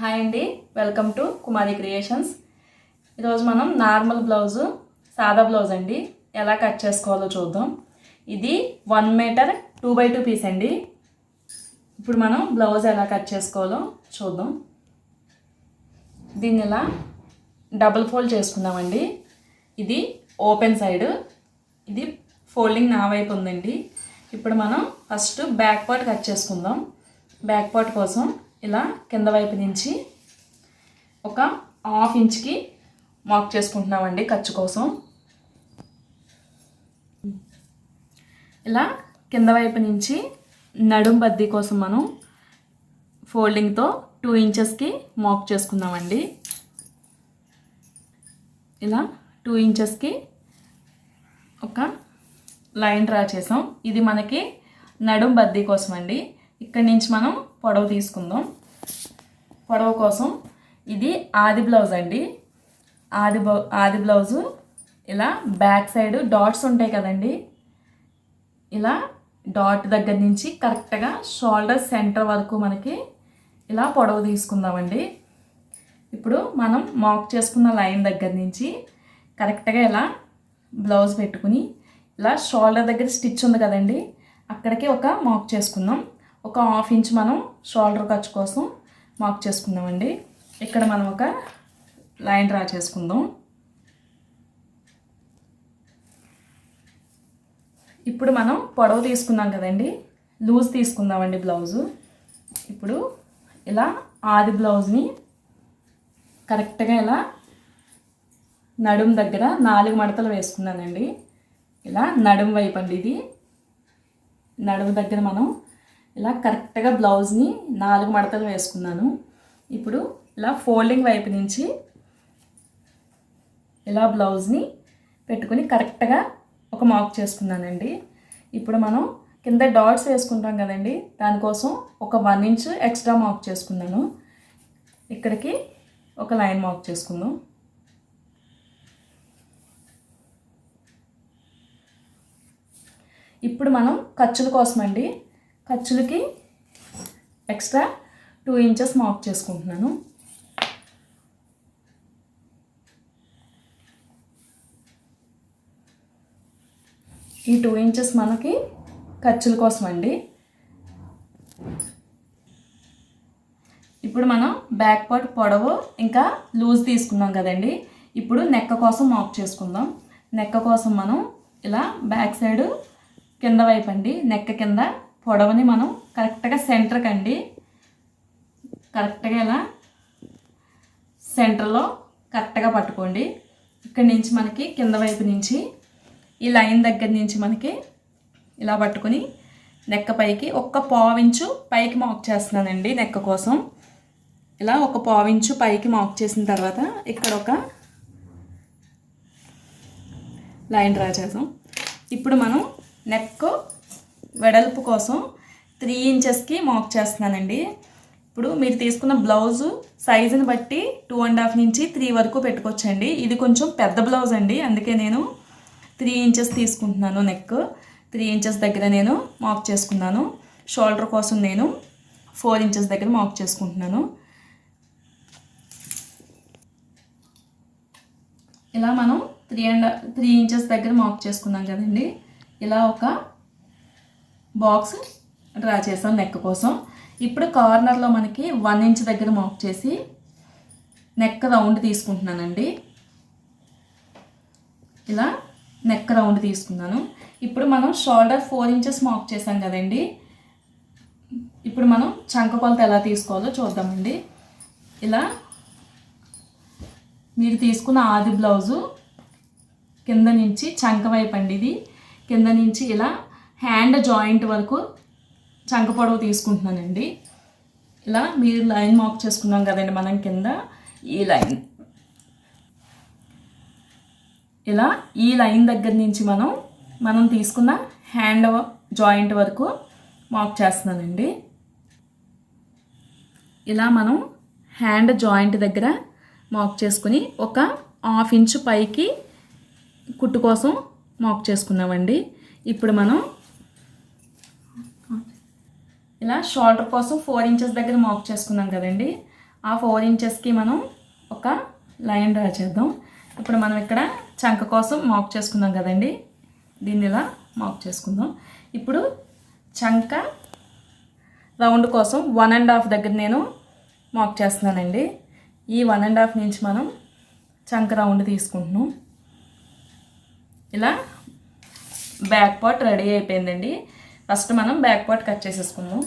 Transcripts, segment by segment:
Hi అండి welcome to Kumari creations. ఈరోజు మనం నార్మల్ బ్లౌజు సాదా బ్లౌజ్ అండి. ఎలా కట్ చేసుకోవాలో చూద్దాం. ఇది one metre two by two piece అండి. ఇప్పుడు మనం బ్లౌజ్ ఎలా కట్ చేసుకోవాలో చూద్దాం. దీన్ని ఇలా డబుల్ ఫోల్డ్ చేసుకుందామండి. ఇది ఓపెన్ సైడ్ ఇది ఫోల్డింగ్ నా వైపు ఉందండి. ఇప్పుడు మనం ఫస్ట్ బ్యాక్ పార్ట్ కట్ చేసుకుందాం. బ్యాక్ పార్ట్ కోసం ఇలా కింద వైపు నుంచి ఒక హాఫ్ ఇంచ్కి మార్క్ చేసుకుంటున్నామండి ఖర్చు కోసం. ఇలా కింద వైపు నుంచి నడుం బద్దీ కోసం మనం ఫోల్డింగ్తో టూ ఇంచెస్కి మార్క్ చేసుకుందామండి. ఇలా టూ ఇంచెస్కి ఒక లైన్ డ్రా చేసాం. ఇది మనకి నడుం బద్దీ కోసం అండి ఇక్కడి నుంచి మనం పొడవు తీసుకుందాం. పొడవు కోసం ఇది ఆది బ్లౌజ్ అండి. ఆది బ్లౌ ఆది బ్లౌజు ఇలా బ్యాక్ సైడ్ డాట్స్ ఉంటాయి కదండి. ఇలా డాట్ దగ్గర నుంచి కరెక్ట్గా షోల్డర్ సెంటర్ వరకు మనకి ఇలా పొడవు తీసుకుందామండి. ఇప్పుడు మనం మార్క్ చేసుకున్న లైన్ దగ్గర నుంచి కరెక్ట్గా ఇలా బ్లౌజ్ పెట్టుకుని ఇలా షోల్డర్ దగ్గర స్టిచ్ ఉంది కదండి. అక్కడికి ఒక మార్క్ చేసుకుందాం. ఒక హాఫ్ ఇంచ్ మనం షోల్డర్ ఖర్చు కోసం మార్క్ చేసుకుందామండి. ఇక్కడ మనం ఒక లైన్ డ్రా చేసుకుందాం. ఇప్పుడు మనం పొడవు తీసుకున్నాం కదండి. లూజ్ తీసుకుందామండి బ్లౌజు. ఇప్పుడు ఇలా ఆది బ్లౌజ్ని కరెక్ట్గా ఇలా నడుం దగ్గర నాలుగు మడతలు వేసుకున్నానండి ఇలా నడుం వైపు అండి ఇది. నడుము దగ్గర మనం ఇలా కరెక్ట్గా బ్లౌజ్ని నాలుగు మడతలు వేసుకున్నాను. ఇప్పుడు ఇలా ఫోల్డింగ్ వైపు నుంచి ఇలా బ్లౌజ్ని పెట్టుకుని కరెక్ట్గా ఒక మార్క్ చేసుకున్నానండి. ఇప్పుడు మనం కింద డాట్స్ వేసుకుంటాం కదండి దానికోసం ఒక వన్ ఇంచ్ ఎక్స్ట్రా మార్క్ చేసుకున్నాను. ఇక్కడికి ఒక లైన్ మార్క్ చేసుకుందాం. ఇప్పుడు మనం ఖర్చుల కోసం అండి ఖర్చులకి ఎక్స్ట్రా టూ ఇంచెస్ మార్క్ చేసుకుంటున్నాను. ఈ టూ ఇంచెస్ మనకి ఖర్చుల కోసం అండి ఇప్పుడు మనం బ్యాక్ పార్ట్ పొడవు ఇంకా లూజ్ తీసుకున్నాం కదండి. ఇప్పుడు నెక్క కోసం మార్క్ చేసుకుందాం. నెక్క కోసం మనం ఇలా బ్యాక్ సైడ్ కింద వైపు అండి నెక్క కింద పొడవని మనం కరెక్ట్గా సెంటర్కి అండి. కరెక్ట్గా ఇలా సెంటర్లో కరెక్ట్గా పట్టుకోండి. ఇక్కడి నుంచి మనకి కింద వైపు నుంచి ఈ లైన్ దగ్గర నుంచి మనకి ఇలా పట్టుకొని నెక్క పైకి ఒక్క పావించు పైకి మాక్ చేస్తున్నానండి నెక్క కోసం. ఇలా ఒక పావించు పైకి మాక్ చేసిన తర్వాత ఇక్కడ ఒక లైన్ డ్రా చేసాం ఇప్పుడు మనం నెక్ వెడల్పు కోసం త్రీ ఇంచెస్కి మార్క్ చేస్తున్నానండి. ఇప్పుడు మీరు తీసుకున్న బ్లౌజు సైజుని బట్టి టూ అండ్ హాఫ్ నుంచి త్రీ వరకు పెట్టుకోవచ్చండి. ఇది కొంచెం పెద్ద బ్లౌజ్ అండి. అందుకే నేను త్రీ ఇంచెస్ తీసుకుంటున్నాను నెక్. త్రీ ఇంచెస్ దగ్గర నేను మార్క్ చేసుకున్నాను. షోల్డర్ కోసం నేను ఫోర్ ఇంచెస్ దగ్గర మార్క్ చేసుకుంటున్నాను. ఇలా మనం త్రీ అండ్ త్రీ ఇంచెస్ దగ్గర మార్క్ చేసుకున్నాం కదండి. ఇలా ఒక బాక్స్ డ్రా చేసాం నెక్ కోసం. ఇప్పుడు కార్నర్లో మనకి వన్ ఇంచ్ దగ్గర మార్క్ చేసి నెక్ రౌండ్ తీసుకుంటున్నానండి. ఇలా నెక్ రౌండ్ తీసుకున్నాను. ఇప్పుడు మనం షోల్డర్ ఫోర్ ఇంచెస్ మార్క్ చేసాం కదండి. ఇప్పుడు మనం చంక కొలత ఎలా తీసుకోవాలో చూద్దామండి. ఇలా మీరు తీసుకున్న ఆది బ్లౌజు కింద నుంచి చంక వైపు అండి ఇది. కింద నుంచి ఇలా హ్యాండ్ జాయింట్ వరకు చంక పొడవు తీసుకుంటున్నానండి. ఇలా మీరు లైన్ మార్క్ చేసుకున్నాం కదండి మనం కింద ఈ లైన్. ఇలా ఈ లైన్ దగ్గర నుంచి మనం మనం తీసుకున్న హ్యాండ్ జాయింట్ వరకు మార్క్ చేస్తున్నానండి. ఇలా మనం హ్యాండ్ జాయింట్ దగ్గర మార్క్ చేసుకుని ఒక హాఫ్ ఇంచు పైకి కుట్టు కోసం మార్క్ చేసుకున్నామండి. ఇప్పుడు మనం ఇలా షోల్డర్ కోసం ఫోర్ ఇంచెస్ దగ్గర మార్క్ చేసుకున్నాం కదండి. ఆ ఫోర్ ఇంచెస్కి మనం ఒక లైన్ డ్రా చేద్దాం. ఇప్పుడు మనం ఇక్కడ చంక కోసం మాక్ చేసుకుందాం కదండి. దీన్ని ఇలా మాక్ చేసుకుందాం. ఇప్పుడు చంక రౌండ్ కోసం వన్ అండ్ హాఫ్ దగ్గర నేను మాక్ చేస్తున్నానండి. ఈ వన్ అండ్ హాఫ్ నుంచి మనం చంక రౌండ్ తీసుకుంటున్నాం. ఇలా బ్యాక్ పార్ట్ రెడీ అయిపోయిందండి. ఫస్ట్ మనం బ్యాక్ పార్ట్ కట్ చేసేసుకుందాం.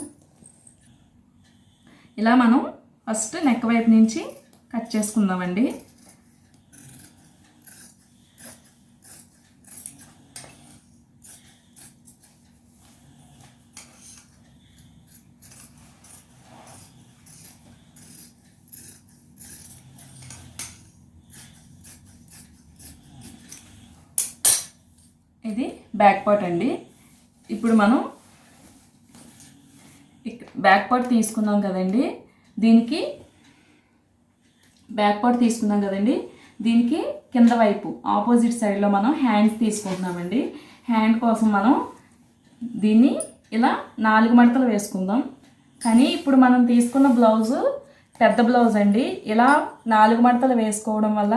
ఇలా మనం ఫస్ట్ నెక్ వైపు నుంచి కట్ చేసుకుందామండి. ఇది బ్యాక్ పార్ట్ అండి. ఇప్పుడు మనం బ్యాక్ పార్ట్ తీసుకున్నాం కదండి. దీనికి బ్యాక్ పార్ట్ తీసుకున్నాం కదండి. దీనికి కింద వైపు ఆపోజిట్ సైడ్లో మనం హ్యాండ్స్ తీసుకుంటున్నామండి. హ్యాండ్ కోసం మనం దీన్ని ఇలా నాలుగు మడతలు వేసుకుందాం. కానీ ఇప్పుడు మనం తీసుకున్న బ్లౌజు పెద్ద బ్లౌజ్ అండి. ఇలా నాలుగు మడతలు వేసుకోవడం వల్ల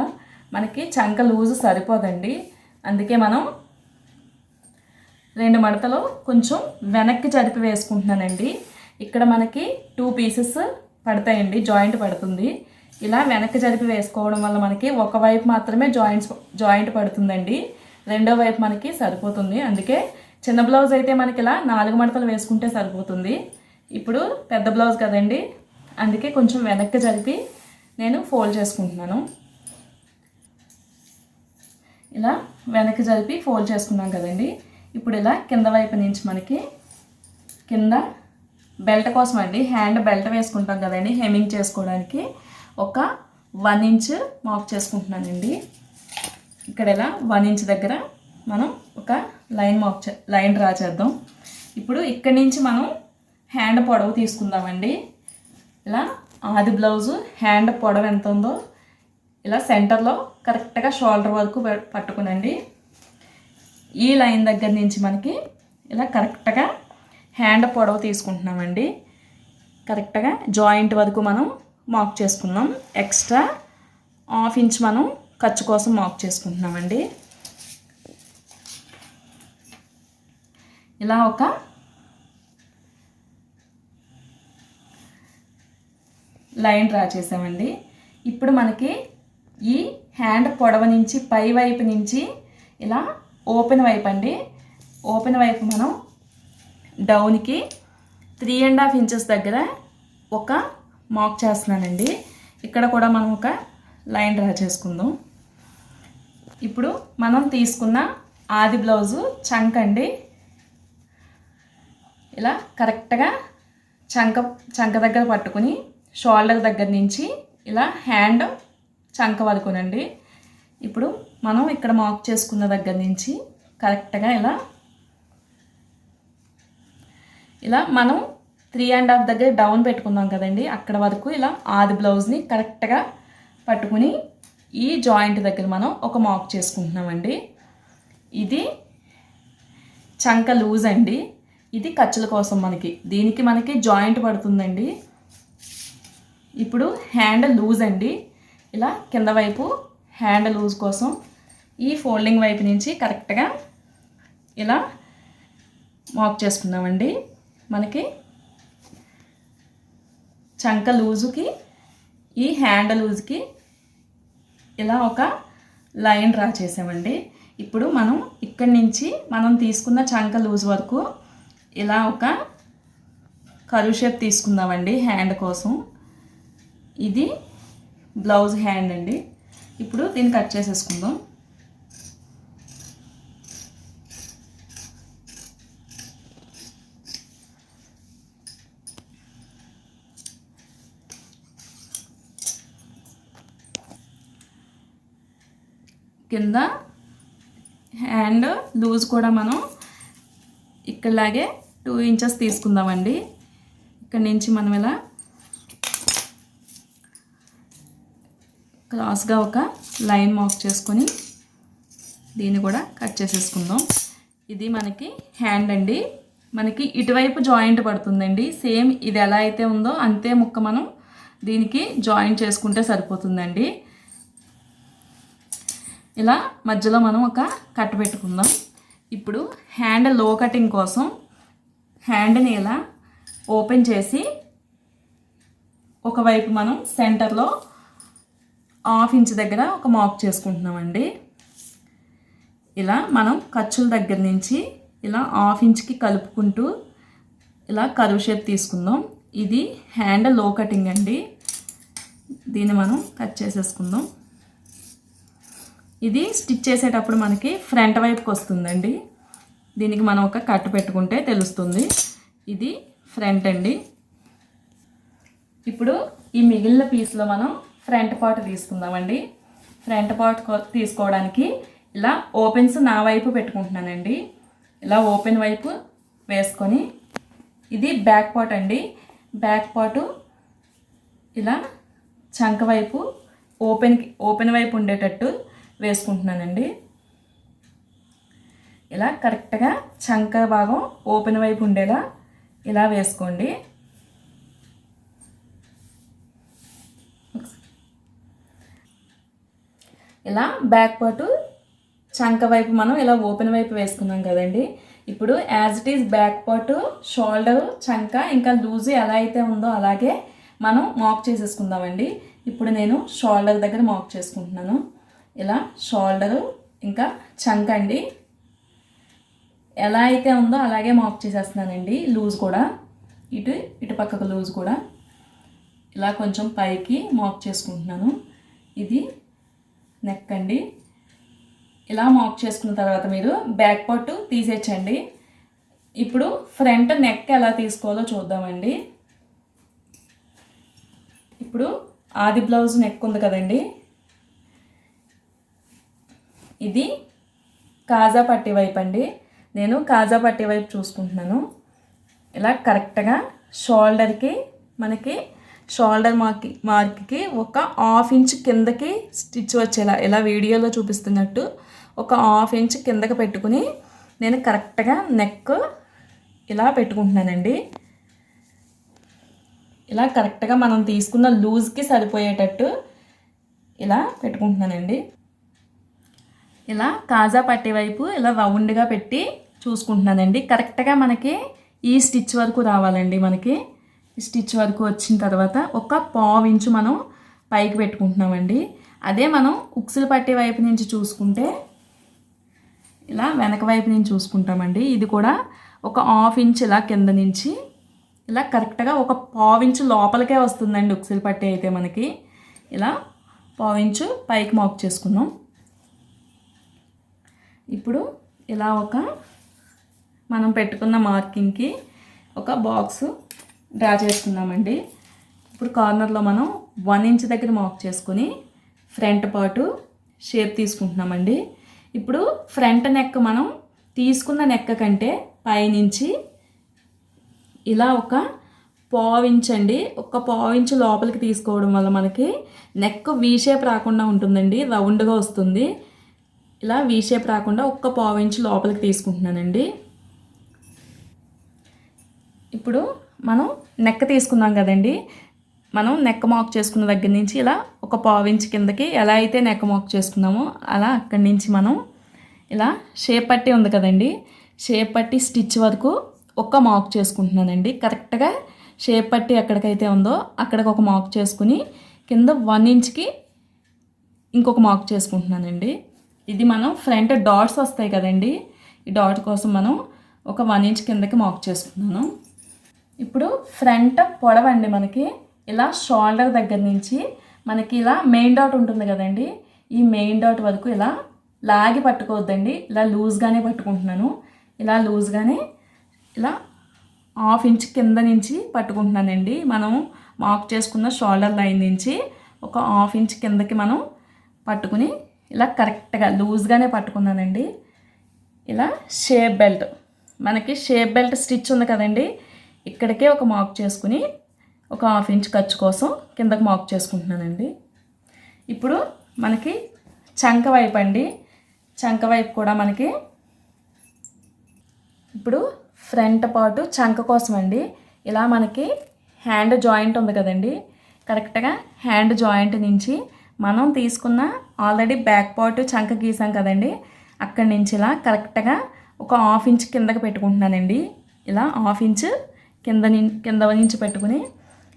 మనకి చంక లూజు సరిపోదండి. అందుకే మనం రెండు మడతలు కొంచెం వెనక్కి జరిపి వేసుకుంటున్నానండి. ఇక్కడ మనకి టూ పీసెస్ పడతాయండి జాయింట్ పడుతుంది. ఇలా వెనక్కి జరిపి వేసుకోవడం వల్ల మనకి ఒక వైపు మాత్రమే జాయింట్స్ జాయింట్ పడుతుందండి. రెండో వైపు మనకి సరిపోతుంది. అందుకే చిన్న బ్లౌజ్ అయితే మనకి ఇలా నాలుగు మడతలు వేసుకుంటే సరిపోతుంది. ఇప్పుడు పెద్ద బ్లౌజ్ కదండి అందుకే కొంచెం వెనక్కి జరిపి నేను ఫోల్డ్ చేసుకుంటున్నాను. ఇలా వెనక్కి జరిపి ఫోల్డ్ చేసుకున్నాం కదండి. ఇప్పుడు ఇలా కింద వైపు నుంచి మనకి కింద బెల్ట్ కోసం అండి హ్యాండ్ బెల్ట్ వేసుకుంటాం కదండి హెమింగ్ చేసుకోవడానికి ఒక వన్ ఇంచ్ మార్క్ చేసుకుంటున్నానండి. ఇక్కడ ఇలా వన్ ఇంచ్ దగ్గర మనం ఒక లైన్ మార్క్ చే లైన్ డ్రా చేద్దాం. ఇప్పుడు ఇక్కడి నుంచి మనం హ్యాండ్ పొడవు తీసుకుందామండి. ఇలా ఆది బ్లౌజు హ్యాండ్ పొడవు ఎంత ఉందో ఇలా సెంటర్లో కరెక్ట్గా షోల్డర్ వరకు పట్టుకునండి. ఈ లైన్ దగ్గర నుంచి మనకి ఇలా కరెక్ట్గా హ్యాండ్ పొడవు తీసుకుంటున్నామండి. కరెక్ట్గా జాయింట్ వరకు మనం మాక్ చేసుకుందాం. ఎక్స్ట్రా హాఫ్ ఇంచ్ మనం ఖర్చు కోసం మాక్ చేసుకుంటున్నామండి. ఇలా ఒక లైన్ డ్రా చేసామండి. ఇప్పుడు మనకి ఈ హ్యాండ్ పొడవ నుంచి పై వైపు నుంచి ఇలా ఓపెన్ వైపు అండి. ఓపెన్ వైపు మనం డౌన్కి త్రీ అండ్ హాఫ్ ఇంచెస్ దగ్గర ఒక మాక్ చేస్తున్నానండి. ఇక్కడ కూడా మనం ఒక లైన్ డ్రా చేసుకుందాం. ఇప్పుడు మనం తీసుకున్న ఆది బ్లౌజు చంక్ అండి. ఇలా కరెక్ట్గా చంక చంక దగ్గర పట్టుకుని షోల్డర్ దగ్గర నుంచి ఇలా హ్యాండ్ చంక వరకునండి. ఇప్పుడు మనం ఇక్కడ మాక్ చేసుకున్న దగ్గర నుంచి కరెక్ట్గా ఇలా ఇలా మనం త్రీ అండ్ హాఫ్ దగ్గర డౌన్ పెట్టుకుందాం కదండి అక్కడ వరకు ఇలా ఆది బ్లౌజ్ని కరెక్ట్గా పట్టుకుని ఈ జాయింట్ దగ్గర మనం ఒక మాక్ చేసుకుంటున్నామండి. ఇది చంక లూజ్ అండి. ఇది ఖర్చుల కోసం మనకి దీనికి మనకి జాయింట్ పడుతుందండి. ఇప్పుడు హ్యాండ్ లూజ్ అండి. ఇలా కింద వైపు హ్యాండ్ లూజ్ కోసం ఈ ఫోల్డింగ్ వైపు నుంచి కరెక్ట్గా ఇలా మాక్ చేసుకున్నామండి మనకి చంక లూజుకి ఈ హ్యాండ్ లూజ్కి ఇలా ఒక లైన్ డ్రా చేసామండి. ఇప్పుడు మనం ఇక్కడి నుంచి మనం తీసుకున్న చంక లూజ్ వరకు ఇలా ఒక కరువు షేప్ తీసుకుందామండి హ్యాండ్ కోసం. ఇది బ్లౌజ్ హ్యాండ్ అండి. ఇప్పుడు దీన్ని కట్ చేసేసుకుందాం. కింద హ్యాండ్ లూజ్ కూడా మనం ఇక్కడలాగే టూ ఇంచెస్ తీసుకుందామండి. ఇక్కడ నుంచి మనం ఇలా క్రాస్గా ఒక లైన్ మార్క్ చేసుకొని దీన్ని కూడా కట్ చేసేసుకుందాం. ఇది మనకి హ్యాండ్ అండి. మనకి ఇటువైపు జాయింట్ పడుతుందండి. సేమ్ ఇది ఎలా అయితే ఉందో అంతే ముక్క మనం దీనికి జాయిన్ చేసుకుంటే సరిపోతుందండి. ఇలా మధ్యలో మనం ఒక కట్ పెట్టుకుందాం. ఇప్పుడు హ్యాండ్లో కటింగ్ కోసం హ్యాండ్ని ఇలా ఓపెన్ చేసి ఒకవైపు మనం సెంటర్లో హాఫ్ ఇంచ్ దగ్గర ఒక మాక్ చేసుకుంటున్నామండి. ఇలా మనం ఖర్చుల దగ్గర నుంచి ఇలా హాఫ్ ఇంచ్కి కలుపుకుంటూ ఇలా కరువు షేప్ తీసుకుందాం. ఇది హ్యాండ్లో కటింగ్ అండి. దీన్ని మనం కట్ చేసేసుకుందాం. ఇది స్టిచ్ చేసేటప్పుడు మనకి ఫ్రంట్ వైపుకి వస్తుందండి. దీనికి మనం ఒక కట్ పెట్టుకుంటే తెలుస్తుంది. ఇది ఫ్రంట్ అండి. ఇప్పుడు ఈ మిగిలిన పీస్లో మనం ఫ్రంట్ పార్ట్ తీసుకుందామండి. ఫ్రంట్ పార్ట్ తీసుకోవడానికి ఇలా ఓపెన్స్ నా వైపు పెట్టుకుంటున్నానండి. ఇలా ఓపెన్ వైపు వేసుకొని ఇది బ్యాక్ పార్ట్ అండి. బ్యాక్ పార్టు ఇలా చంక వైపు ఓపెన్ ఓపెన్ వైపు ఉండేటట్టు వేసుకుంటున్నానండి. ఇలా కరెక్ట్గా చంక భాగం ఓపెన్ వైపు ఉండేలా ఇలా వేసుకోండి. ఇలా బ్యాక్ పార్టు చంక వైపు మనం ఇలా ఓపెన్ వైపు వేసుకున్నాం కదండి. ఇప్పుడు as it is back part shoulder చంక ఇంకా లూజ్ ఎలా అయితే ఉందో అలాగే మనం మాక్ చేసేసుకుందామండి. ఇప్పుడు నేను షోల్డర్ దగ్గర మాక్ చేసుకుంటున్నాను. ఇలా షోల్డరు ఇంకా చంక అండి. ఎలా అయితే ఉందో అలాగే మాక్ చేసేస్తున్నానండి. లూజ్ కూడా. ఇటు ఇటు పక్కకు లూజ్ కూడా. ఇలా కొంచెం పైకి మాక్ చేసుకుంటున్నాను. ఇది నెక్ అండి. ఇలా మాక్ చేసుకున్న తర్వాత మీరు బ్యాక్ పార్ట్ తీసేచ్చండి ఇప్పుడు ఫ్రంట్ నెక్ ఎలా తీసుకోవాలో చూద్దామండి. ఇప్పుడు ఆది బ్లౌజ్ నెక్ ఉంది కదండి. ఇది కాజా పట్టి వైపు అండి. నేను కాజా పట్టి వైపు చూసుకుంటున్నాను. ఇలా కరెక్ట్గా షోల్డర్కి మనకి షోల్డర్ మార్క్ మార్క్కి ఒక హాఫ్ ఇంచ్ కిందకి స్టిచ్ వచ్చేలా ఇలా వీడియోలో చూపిస్తున్నట్టు ఒక హాఫ్ ఇంచ్ కిందకి పెట్టుకుని నేను కరెక్ట్గా నెక్ ఇలా పెట్టుకుంటున్నానండి. ఇలా కరెక్ట్గా మనం తీసుకున్న లూజ్కి సరిపోయేటట్టు ఇలా పెట్టుకుంటున్నానండి. ఇలా కాజా పట్టే వైపు ఇలా రౌండ్గా పెట్టి చూసుకుంటున్నానండి. కరెక్ట్గా మనకి ఈ స్టిచ్ వరకు రావాలండి మనకి. స్టిచ్ వరకు వచ్చిన తర్వాత ఒక పావు ఇంచు మనం పైకి పెట్టుకుంటున్నామండి. అదే మనం ఉక్సులు పట్టే వైపు నుంచి చూసుకుంటే ఇలా వెనక వైపు నుంచి చూసుకుంటామండి. ఇది కూడా ఒక హాఫ్ ఇంచ్ ఇలా కింద నుంచి ఇలా కరెక్ట్గా ఒక పావు ఇంచు లోపలికే వస్తుందండి ఉక్సులు పట్టే అయితే మనకి. ఇలా పావు ఇంచు పైకి మాక్ చేసుకున్నాం. ఇప్పుడు ఇలా ఒక మనం పెట్టుకున్న మార్కింగ్కి ఒక బాక్స్ డ్రా చేసుకుందామండి. ఇప్పుడు కార్నర్లో మనం వన్ ఇంచ్ దగ్గర మార్క్ చేసుకుని ఫ్రంట్ పార్టు షేప్ తీసుకుంటున్నామండి. ఇప్పుడు ఫ్రంట్ నెక్ మనం తీసుకున్న నెక్క కంటే పైనుంచి ఇలా ఒక పావించ్ అండి. ఒక పావించ్ లోపలికి తీసుకోవడం వల్ల మనకి నెక్ వీ షేప్ రాకుండా ఉంటుందండి. రౌండ్గా వస్తుంది. ఇలా వీ షేప్ రాకుండా ఒక్క పావించ్ లోపలికి తీసుకుంటున్నానండి. ఇప్పుడు మనం నెక్క తీసుకున్నాం కదండి. మనం నెక్ మాక్ చేసుకున్న దగ్గర నుంచి ఇలా ఒక పావించ్ కిందకి ఎలా అయితే నెక్ మాక్ చేసుకున్నామో అలా అక్కడి నుంచి మనం ఇలా షేప్ పట్టి ఉంది కదండి. షేప్ పట్టి స్టిచ్ వరకు ఒక మాక్ చేసుకుంటున్నానండి. కరెక్ట్గా షేప్ పట్టి ఎక్కడికైతే ఉందో అక్కడికి ఒక మాక్ చేసుకుని కింద వన్ ఇంచ్కి ఇంకొక మార్క్ చేసుకుంటున్నానండి. ఇది మనం ఫ్రంట్ డాట్స్ వస్తాయి కదండి. ఈ డాట్ కోసం మనం ఒక వన్ ఇంచ్ కిందకి మార్క్ చేసుకున్నాను. ఇప్పుడు ఫ్రంట్ పొడవండి మనకి. ఇలా షోల్డర్ దగ్గర నుంచి మనకి ఇలా మెయిన్ డాట్ ఉంటుంది కదండి. ఈ మెయిన్ డాట్ వరకు ఇలా లాగి పట్టుకోవద్దండి. ఇలా లూజ్గానే పట్టుకుంటున్నాను. ఇలా లూజ్గానే ఇలా హాఫ్ ఇంచ్ కింద నుంచి పట్టుకుంటున్నానండి. మనం మార్క్ చేసుకున్న షోల్డర్ లైన్ నుంచి ఒక హాఫ్ ఇంచ్ కిందకి మనం పట్టుకుని ఇలా కరెక్ట్గా లూజ్గానే పట్టుకున్నానండి. ఇలా షేప్ బెల్ట్. మనకి షేప్ బెల్ట్ స్టిచ్ ఉంది కదండి. ఇక్కడికే ఒక మార్క్ చేసుకుని ఒక హాఫ్ ఇంచ్ ఖర్చు కోసం కిందకి మార్క్ చేసుకుంటున్నానండి. ఇప్పుడు మనకి చంక వైపు అండి. చంక వైపు కూడా మనకి ఇప్పుడు ఫ్రంట్ పాటు చంక కోసం అండి. ఇలా మనకి హ్యాండ్ జాయింట్ ఉంది కదండి. కరెక్ట్గా హ్యాండ్ జాయింట్ నుంచి మనం తీసుకున్న ఆల్రెడీ బ్యాక్ పార్ట్ చంక గీసాం కదండి. అక్కడి నుంచి ఇలా కరెక్ట్గా ఒక హాఫ్ ఇంచ్ కిందకి పెట్టుకుంటున్నానండి. ఇలా హాఫ్ ఇంచ్ కింద కింద నుంచి పెట్టుకుని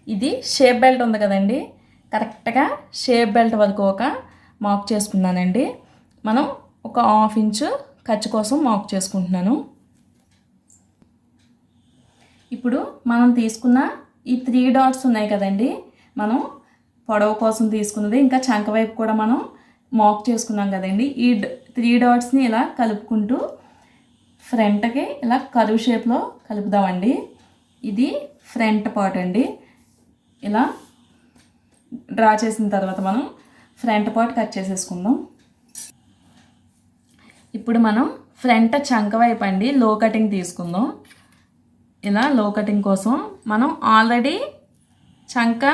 ఇది షేప్ బెల్ట్ ఉంది కదండి. కరెక్ట్గా షేప్ బెల్ట్ వరకు ఒక మార్క్ చేసుకున్నానండి. మనం ఒక హాఫ్ ఇంచు ఖర్చు కోసం మార్క్ చేసుకుంటున్నాను. ఇప్పుడు మనం తీసుకున్న ఈ త్రీ డాట్స్ ఉన్నాయి కదండి. మనం పొడవు కోసం తీసుకున్నది ఇంకా చంక వైపు కూడా మనం మార్క్ చేసుకున్నాం కదండి. ఈ త్రీ డాట్స్ని ఇలా కలుపుకుంటూ ఫ్రంట్కి ఇలా కరువు షేప్లో కలుపుదామండి. ఇది ఫ్రంట్ పార్ట్ అండి. ఇలా డ్రా చేసిన తర్వాత మనం ఫ్రంట్ పార్ట్ కట్ చేసేసుకుందాం. ఇప్పుడు మనం ఫ్రంట్ చంక వైపు అండి లో కటింగ్ తీసుకుందాం. ఇలా లో కటింగ్ కోసం మనం ఆల్రెడీ చంక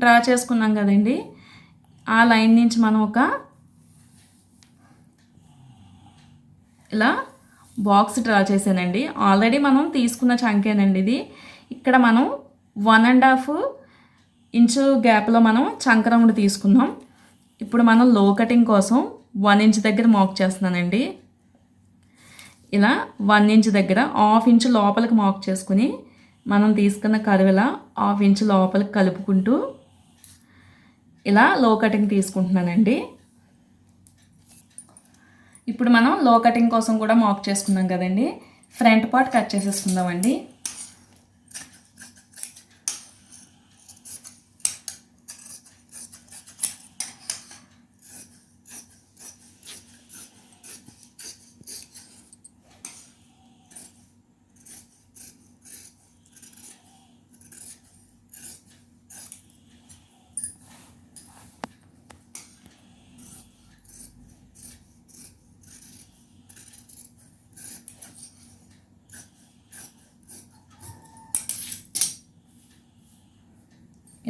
డ్రా చేసుకున్నాం కదండి. ఆ లైన్ నుంచి మనం ఒక ఇలా బాక్స్ డ్రా చేశానండి. ఆల్రెడీ మనం తీసుకున్న చంకేనండి ఇది. ఇక్కడ మనం వన్ అండ్ హాఫ్ ఇంచు గ్యాప్లో మనం చంక రౌండ్ తీసుకుందాం. ఇప్పుడు మనం లో కటింగ్ కోసం వన్ ఇంచ్ దగ్గర మార్క్ చేస్తున్నానండి. ఇలా వన్ ఇంచ్ దగ్గర హాఫ్ ఇంచ్ లోపలికి మార్క్ చేసుకుని మనం తీసుకున్న కరువులా హాఫ్ ఇంచ్ లోపలికి కలుపుకుంటూ ఇలా లో కటింగ్ తీసుకుంటున్నానండి. ఇప్పుడు మనం లో కటింగ్ కోసం కూడా మార్క్ చేసుకున్నాం కదండి. ఫ్రంట్ పార్ట్ కట్ చేసేసుకుందామండి.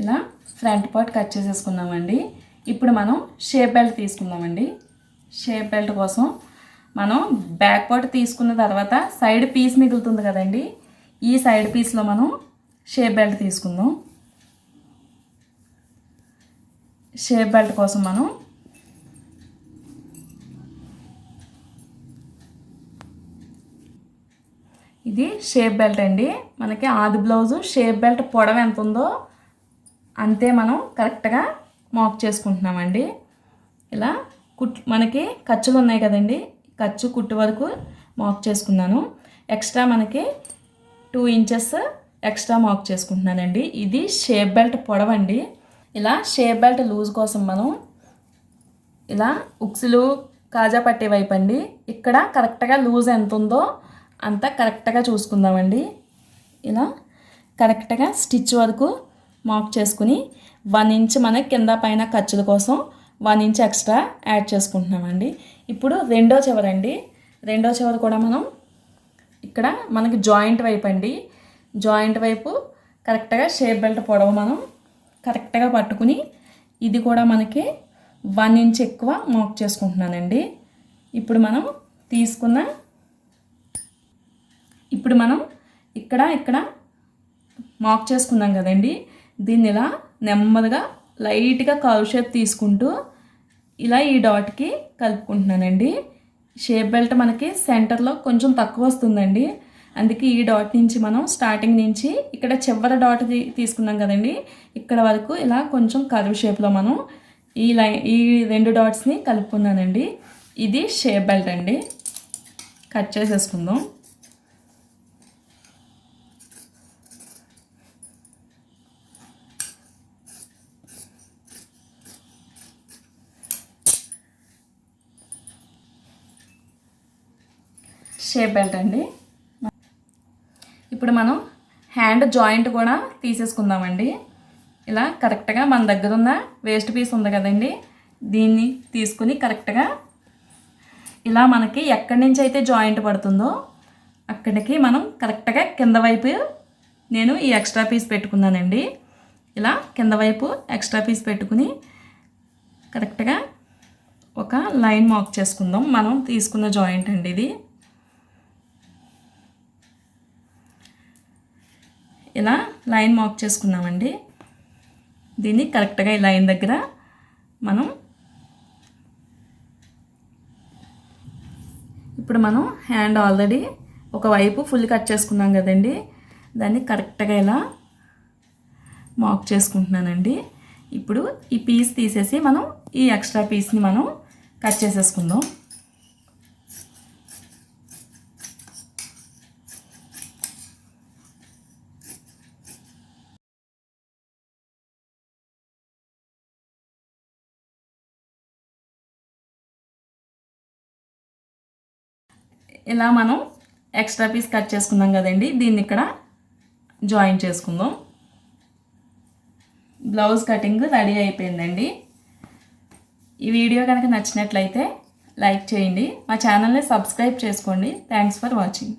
ఇలా ఫ్రంట్ పార్ట్ కట్ చేసేసుకున్నామండి ఇప్పుడు మనం షేప్ బెల్ట్ తీసుకుందామండి. షేప్ బెల్ట్ కోసం మనం బ్యాక్ పార్ట్ తీసుకున్న తర్వాత సైడ్ పీస్ మిగులుతుంది కదండి. ఈ సైడ్ పీస్లో మనం షేప్ బెల్ట్ తీసుకుందాం. షేప్ బెల్ట్ కోసం మనం ఇది షేప్ బెల్ట్ అండి. మనకి ఆది బ్లౌజు షేప్ బెల్ట్ పొడవు ఎంత ఉందో అంతే మనం కరెక్ట్గా మాక్ చేసుకుంటున్నామండి. ఇలా కుట్ మనకి ఖర్చులు ఉన్నాయి కదండి. ఖర్చు కుట్టు వరకు మాక్ చేసుకున్నాను. ఎక్స్ట్రా మనకి టూ ఇంచెస్ ఎక్స్ట్రా మాక్ చేసుకుంటున్నానండి. ఇది షేప్ బెల్ట్ పొడవండి. ఇలా షేప్ బెల్ట్ లూజ్ కోసం మనం ఇలా ఉక్సులు కాజా పట్టే వైపు అండి. ఇక్కడ కరెక్ట్గా లూజ్ ఎంత ఉందో అంత కరెక్ట్గా చూసుకుందామండి. ఇలా కరెక్ట్గా స్టిచ్ వరకు మార్క్ చేసుకుని వన్ ఇంచ్ మన కింద పైన ఖర్చుల కోసం వన్ ఇంచ్ ఎక్స్ట్రా యాడ్ చేసుకుంటున్నామండి. ఇప్పుడు రెండో చివరండి రెండో చివర కూడా మనం ఇక్కడ మనకి జాయింట్ వైపు అండి. జాయింట్ వైపు కరెక్ట్గా షేప్ బెల్ట్ పొడవు మనం కరెక్ట్గా పట్టుకుని ఇది కూడా మనకి వన్ ఇంచ్ ఎక్కువ మార్క్ చేసుకుంటున్నానండి. ఇప్పుడు మనం తీసుకున్న ఇప్పుడు మనం ఇక్కడ ఇక్కడ మార్క్ చేసుకున్నాం కదండి. దీన్ని ఇలా నెమ్మదిగా లైట్గా కర్వ్ షేప్ తీసుకుంటూ ఇలా ఈ డాట్కి కలుపుకుంటున్నానండి. షేప్ బెల్ట్ మనకి సెంటర్లో కొంచెం తక్కువ వస్తుందండి. అందుకే ఈ డాట్ నుంచి మనం స్టార్టింగ్ నుంచి ఇక్కడ చివరి డాట్ తీసుకున్నాం కదండి. ఇక్కడ వరకు ఇలా కొంచెం కర్వ్ షేప్లో మనం ఈ లై ఈ రెండు డాట్స్ని కలుపుకున్నానండి. ఇది షేప్ బెల్ట్ అండి. కట్ చేసేసుకుందాం. షేప్ బెల్ట్ అండి. ఇప్పుడు మనం హ్యాండ్ జాయింట్ కూడా తీసేసుకుందామండి. ఇలా కరెక్ట్గా మన దగ్గర ఉన్న వేస్ట్ పీస్ ఉంది కదండి. దీన్ని తీసుకుని కరెక్ట్గా ఇలా మనకి ఎక్కడి నుంచి అయితే జాయింట్ పడుతుందో అక్కడికి మనం కరెక్ట్గా కింద వైపు నేను ఈ ఎక్స్ట్రా పీస్ పెట్టుకున్నానండి. ఇలా కింద వైపు ఎక్స్ట్రా పీస్ పెట్టుకుని కరెక్ట్గా ఒక లైన్ మార్క్ చేసుకుందాం. మనం తీసుకున్న జాయింట్ అండి ఇది. ఇలా లైన్ మార్క్ చేసుకున్నామండి. దీన్ని కరెక్ట్గా ఈ లైన్ దగ్గర మనం ఇప్పుడు మనం హ్యాండ్ ఆల్రెడీ ఒకవైపు ఫుల్ కట్ చేసుకున్నాం కదండి. దాన్ని కరెక్ట్గా ఇలా మాక్ చేసుకుంటున్నానండి. ఇప్పుడు ఈ పీస్ తీసేసి మనం ఈ ఎక్స్ట్రా పీస్ని మనం కట్ చేసేసుకుందాం. ఇలా మనం ఎక్స్ట్రా పీస్ కట్ చేసుకున్నాం కదండి. దీన్ని ఇక్కడ జాయిన్ చేసుకుందాం. బ్లౌజ్ కటింగ్ రెడీ అయిపోయిందండి. ఈ వీడియో కనుక నచ్చినట్లయితే లైక్ చేయండి. మా ఛానల్ని సబ్స్క్రైబ్ చేసుకోండి. Thanks for watching